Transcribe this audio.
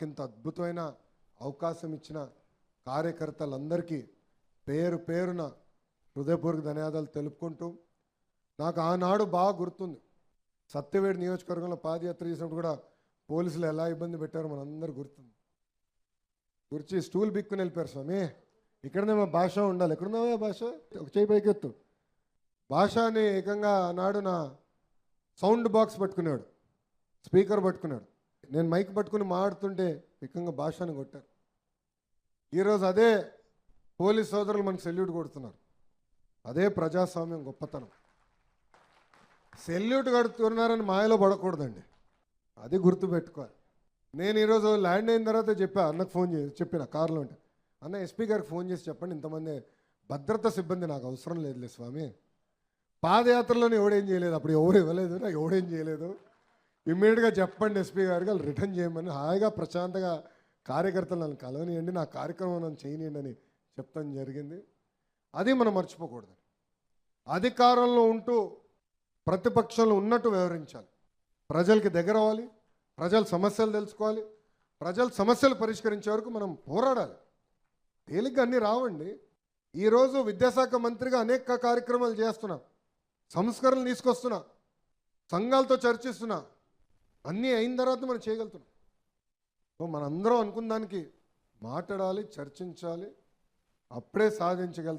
నాకింత అద్భుతమైన అవకాశం ఇచ్చిన కార్యకర్తలందరికీ పేరు పేరున హృదయపూర్వక ధన్యవాదాలు తెలుపుకుంటూ నాకు ఆనాడు బాగా గుర్తుంది. సత్యవేడి నియోజకవర్గంలో పాదయాత్ర చేసినప్పుడు కూడా పోలీసులు ఎలా ఇబ్బంది పెట్టారో మనందరూ గుర్తుంది. గుర్చి స్టూల్ బిక్కుని వెళ్ళిపోయారు స్వామి. ఇక్కడనే మా భాష ఉండాలి. ఎక్కడున్నావా భాష? ఒక చేయి పైకెత్తు. భాషని ఏకంగా నాడు నా సౌండ్ బాక్స్ పట్టుకునేవాడు స్పీకర్ పట్టుకున్నాడు. నేను మైక్ పట్టుకుని మాట్లాడుతుంటే ఏకంగా భాషను కొట్టారు. ఈరోజు అదే పోలీస్ సోదరులు మనకు సెల్యూట్ కొడుతున్నారు. అదే ప్రజాస్వామ్యం గొప్పతనం. సెల్యూట్ కడుతున్నారని మాయలో పడకూడదండి. అది గుర్తుపెట్టుకోవాలి. నేను ఈరోజు ల్యాండ్ అయిన తర్వాత చెప్పా అన్నకు ఫోన్ చేసి చెప్పిన కార్లో ఉంటే అన్న ఎస్పీ గారికి ఫోన్ చేసి చెప్పండి ఇంతమంది భద్రతా సిబ్బంది నాకు అవసరం లేదులే స్వామి. పాదయాత్రలోనే ఎవడేం చేయలేదు అప్పుడు ఎవరు ఇవ్వలేదు నాకు ఎవడేం చేయలేదు. ఇమ్మీడియట్గా చెప్పండి ఎస్పీ గారికి వాళ్ళు రిటర్న్ చేయమని హాయిగా ప్రశాంతంగా కార్యకర్తలు నన్ను కలవనియండి నా కార్యక్రమం నన్ను చేయనియండి అని చెప్తాం జరిగింది. అది మనం మర్చిపోకూడదు. అధికారంలో ఉంటూ ప్రతిపక్షంలో ఉన్నట్టు వ్యవహరించాలి. ప్రజలకి దగ్గర అవ్వాలి ప్రజల సమస్యలు తెలుసుకోవాలి ప్రజల సమస్యలు పరిష్కరించే వరకు మనం పోరాడాలి. తేలిగ్గా అన్నీ రావండి. ఈరోజు విద్యాశాఖ మంత్రిగా అనేక కార్యక్రమాలు చేస్తున్నా సంస్కరణలు తీసుకొస్తున్నా సంఘాలతో చర్చిస్తున్నా అన్నీ అయిన తర్వాత మనం చేయగలుగుతున్నాం. మనందరం అనుకున్న దానికి మాట్లాడాలి చర్చించాలి అప్పుడే సాధించగలుగుతాం.